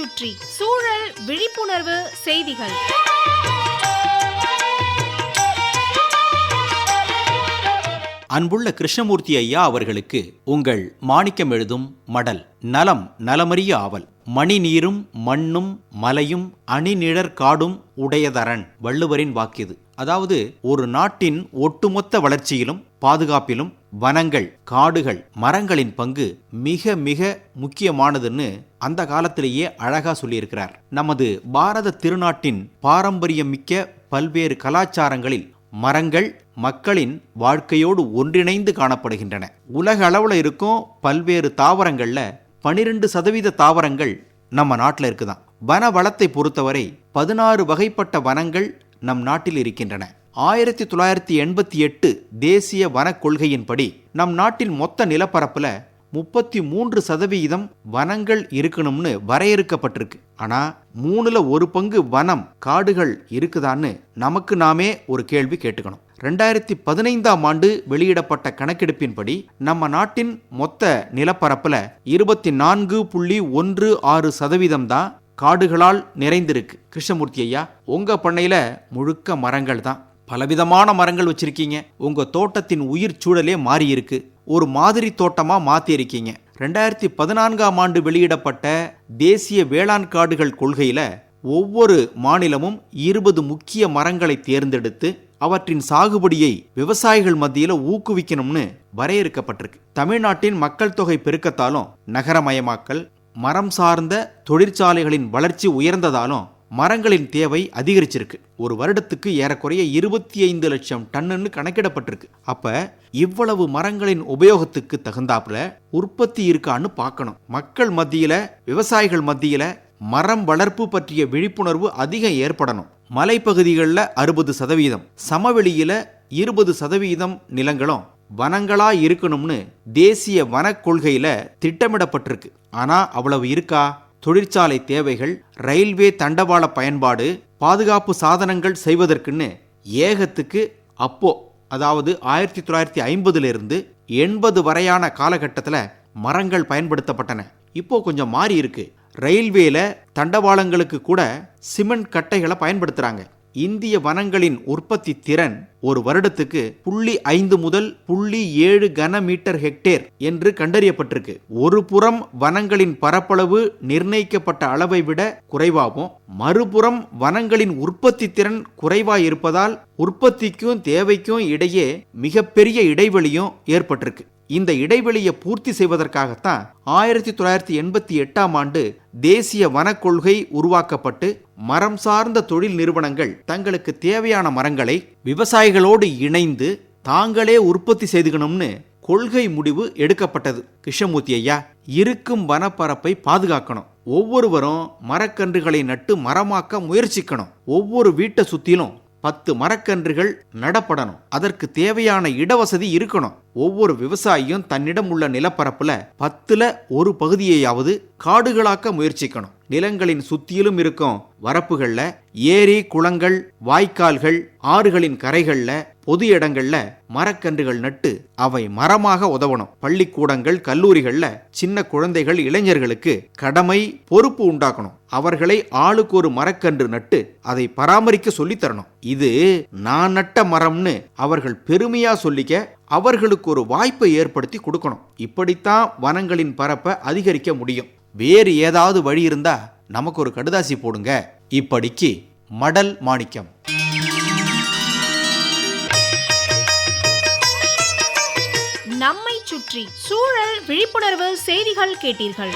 சுற்றி சூழல் விழிப்புணர்வு செய்திகள். அன்புள்ள கிருஷ்ணமூர்த்தி ஐயா அவர்களுக்கு உங்கள் மாணிக்கம் எழுதும் மடல் நலம் நலமறிய ஆவல். மணி நீரும் மண்ணும் மலையும் அணிநிழற் காடும் உடையதரன் வள்ளுவரின் வாக்கியது. அதாவது ஒரு நாட்டின் ஒட்டுமொத்த வளர்ச்சியிலும் பாதுகாப்பிலும் வனங்கள் காடுகள் மரங்களின் பங்கு மிக மிக முக்கியமானதுன்னு அந்த காலத்திலேயே அழகா சொல்லியிருக்கிறார். நமது பாரத திருநாட்டின் பாரம்பரியமிக்க பல்வேறு கலாச்சாரங்களில் மரங்கள் மக்களின் வாழ்க்கையோடு ஒன்றிணைந்து காணப்படுகின்றன. உலக அளவில் இருக்கும் பல்வேறு தாவரங்களில் பனிரெண்டு சதவீத தாவரங்கள் நம்ம நாட்டில் இருக்குதான். வன வளத்தை பொறுத்தவரை பதினாறு வகைப்பட்ட வனங்கள் நம் நாட்டில் இருக்கின்றன. ஆயிரத்தி தொள்ளாயிரத்தி எண்பத்தி எட்டு தேசிய வனக் கொள்கையின்படி நம் நாட்டின் மொத்த நிலப்பரப்புல முப்பத்தி மூன்று சதவீதம் வனங்கள் இருக்கணும்னு வரையறுக்கப்பட்டிருக்கு. ஆனா மூணுல ஒரு பங்கு வனம் காடுகள் இருக்குதான்னு நமக்கு நாமே ஒரு கேள்வி கேட்டுக்கணும். ரெண்டாயிரத்தி பதினைந்தாம் ஆண்டு வெளியிடப்பட்ட கணக்கெடுப்பின்படி நம்ம நாட்டின் மொத்த நிலப்பரப்புல இருபத்தி நான்கு புள்ளி ஒன்று ஆறு சதவீதம் தான் காடுகளால் நிறைந்திருக்கு. கிருஷ்ணமூர்த்தி ஐயா உங்க பண்ணையில முழுக்க மரங்கள் தான் பலவிதமான மரங்கள் வச்சிருக்கீங்க. உங்க தோட்டத்தின் உயிர் சூழலே மாறியிருக்கு. ஒரு மாதிரி தோட்டமா மாத்தியிருக்கீங்க. ரெண்டாயிரத்தி பதினான்காம் ஆண்டு வெளியிடப்பட்ட தேசிய வேளாண் காடுகள் கொள்கையில ஒவ்வொரு மாநிலமும் இருபது முக்கிய மரங்களை தேர்ந்தெடுத்து அவற்றின் சாகுபடியை விவசாயிகள் மத்தியில ஊக்குவிக்கணும்னு வரையறுக்கப்பட்டிருக்கு. தமிழ்நாட்டின் மக்கள் தொகை பெருக்கத்தாலும் நகரமயமாக்கல் மரம் சார்ந்த தொழிற்சாலைகளின் வளர்ச்சி உயர்ந்ததாலும் மரங்களின் தேவை அதிகரிச்சிருக்கு. ஒரு வருடத்துக்கு ஏறக்குறைய இருபத்தி ஐந்து லட்சம் டன்னுன்னு கணக்கிடப்பட்டிருக்கு. அப்ப இவ்வளவு மரங்களின் உபயோகத்துக்கு தகுந்தாப்புல உற்பத்தி இருக்கான்னு பார்க்கணும். மக்கள் மத்தியில விவசாயிகள் மத்தியில மரம் வளர்ப்பு பற்றிய விழிப்புணர்வு அதிகம் ஏற்படணும். மலைப்பகுதிகளில் அறுபது சதவீதம் சமவெளியில இருபது சதவீதம் நிலங்களும் வனங்களா இருக்கணும்னு தேசிய வனக் கொள்கையில திட்டமிடப்பட்டிருக்கு. ஆனா அவ்வளவு இருக்கா? தொழிற்சாலை தேவைகள் ரயில்வே தண்டவாள பயன்பாடு பாதுகாப்பு சாதனங்கள் செய்வதற்குன்னு ஏகத்துக்கு அப்போ அதாவது ஆயிரத்தி தொள்ளாயிரத்தி ஐம்பதுலேருந்து எண்பது வரையான காலகட்டத்தில் மரங்கள் பயன்படுத்தப்பட்டன. இப்போ கொஞ்சம் மாறி இருக்கு. ரயில்வேல தண்டவாளங்களுக்கு கூட சிமெண்ட் கட்டைகளை பயன்படுத்துறாங்க. இந்திய வனங்களின் உற்பத்தி திறன் ஒரு வருடத்துக்கு புள்ளி ஐந்து முதல் புள்ளி ஏழு கன மீட்டர் ஹெக்டேர் என்று கண்டறியப்பட்டிருக்கு. ஒரு புறம் வனங்களின் பரப்பளவு நிர்ணயிக்கப்பட்ட அளவை விட குறைவாகவும் மறுபுறம் வனங்களின் உற்பத்தி திறன் குறைவாய் இருப்பதால் உற்பத்திக்கும் தேவைக்கும் இடையே மிகப்பெரிய இடைவெளியும் ஏற்பட்டிருக்கு. இந்த இடைவெளியை பூர்த்தி செய்வதற்காகத்தான் ஆயிரத்தி தொள்ளாயிரத்தி எண்பத்தி எட்டாம் ஆண்டு தேசிய வனக்கொள்கை உருவாக்கப்பட்டு மரம் சார்ந்த தொழில் நிறுவனங்கள் தங்களுக்கு தேவையான மரங்களை விவசாயிகளோடு இணைந்து தாங்களே உற்பத்தி செய்துக்கணும்னு கொள்கை முடிவு எடுக்கப்பட்டது. கிருஷ்ணமூர்த்தி ஐயா இருக்கும் வனப்பரப்பை பாதுகாக்கணும். ஒவ்வொருவரும் மரக்கன்றுகளை நட்டு மரமாக்க முயற்சிக்கணும். ஒவ்வொரு வீட்டை சுத்திலும் பத்து மரக்கன்றுகள் நடப்படணும். அதற்கு தேவையான இடவசதி இருக்கணும். ஒவ்வொரு விவசாயியும் தன்னிடம் உள்ள நிலப்பரப்புல பத்துல ஒரு பகுதியையாவது காடுகளாக்க முயற்சிக்கணும். நிலங்களின் சுத்தியிலும் இருக்கும் வரப்புகள்ல ஏரி குளங்கள் வாய்க்கால்கள் ஆறுகளின் கரைகள்ல பொது இடங்கள்ல மரக்கன்றுகள் நட்டு அவை மரமாக உதவணும். பள்ளிக்கூடங்கள் கல்லூரிகள்ல சின்ன குழந்தைகள் இளைஞர்களுக்கு கடமை பொறுப்பு உண்டாக்கணும். அவர்களை ஆளுக்கு ஒரு மரக்கன்று நட்டு அதை பராமரிக்க சொல்லித் தரணும். இது நான் நட்ட மரம்னு அவர்கள் பெருமையா சொல்லிக்க அவர்களுக்கு ஒரு வாய்ப்பை ஏற்படுத்தி கொடுக்கணும். இப்படித்தான் வனங்களின் பரப்பை அதிகரிக்க முடியும். வேறு ஏதாவது வழி இருந்தா நமக்கு ஒரு கடுதாசி போடுங்க. இப்படிக்கு மடல் மாணிக்கம். நம்மை சுற்றி சூழல் விழிப்புணர்வு செய்திகள் கேட்டீர்கள்.